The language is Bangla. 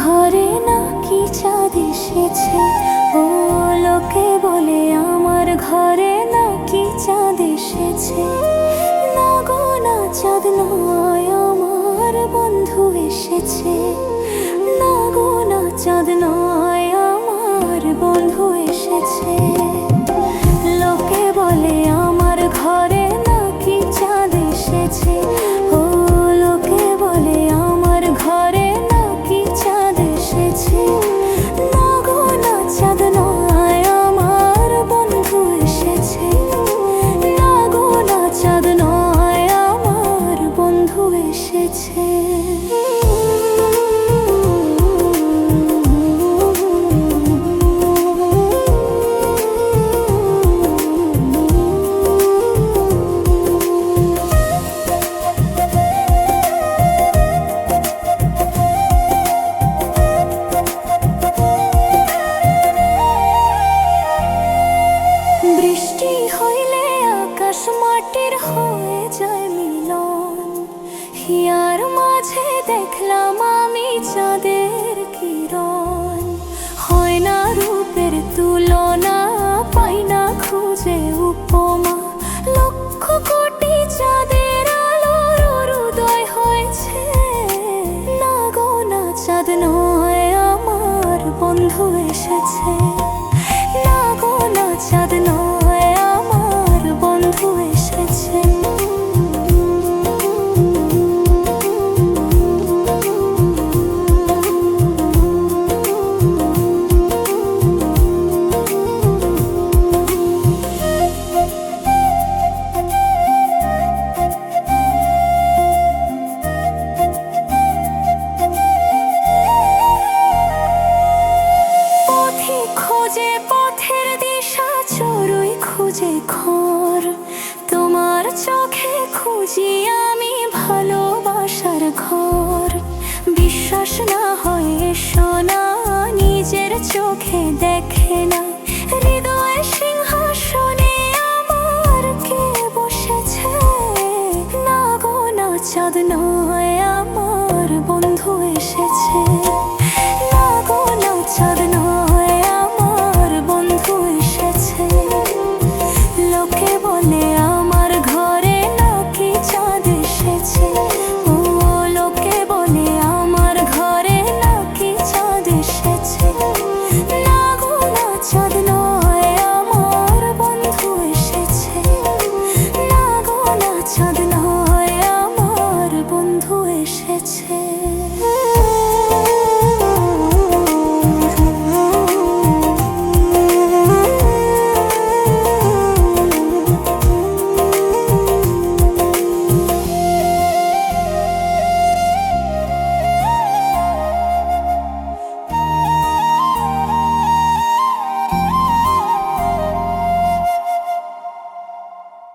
ঘরে নাকি চাঁদ এসেছে। ঘরে নাকি চাঁদ এসেছে? না গো না চাঁদ নয়, আমার বন্ধু এসেছে। না গো না চাঁদ নয়, আমার বন্ধু এসেছে। লোকে বলে, আমার ঘরে নাকি চাঁদ এসেছে। আকাশ মাটির হয়ে যায় মিলন। হিয়ার মাঝে দেখলাম আমি চাঁদের কিরণ। হয় না রূপের তুলনা, পাই না খুঁজে উপমা। লক্ষ কোটি চাঁদের আলোর উদয় হয়েছে। না গো, না চাঁদ নয়, আমার বন্ধু এসেছে। যে ঘোর, তোমার চোখে খুঁজি আমি ভালোবাসার ঘর। বিশ্বাস না হয়ে শোনা নিজের চোখে দেখে না। হৃদয় সিংহাসনে আমার কে বসেছে? না গো, না চাঁদ নয়, আমার বন্ধু এসেছে।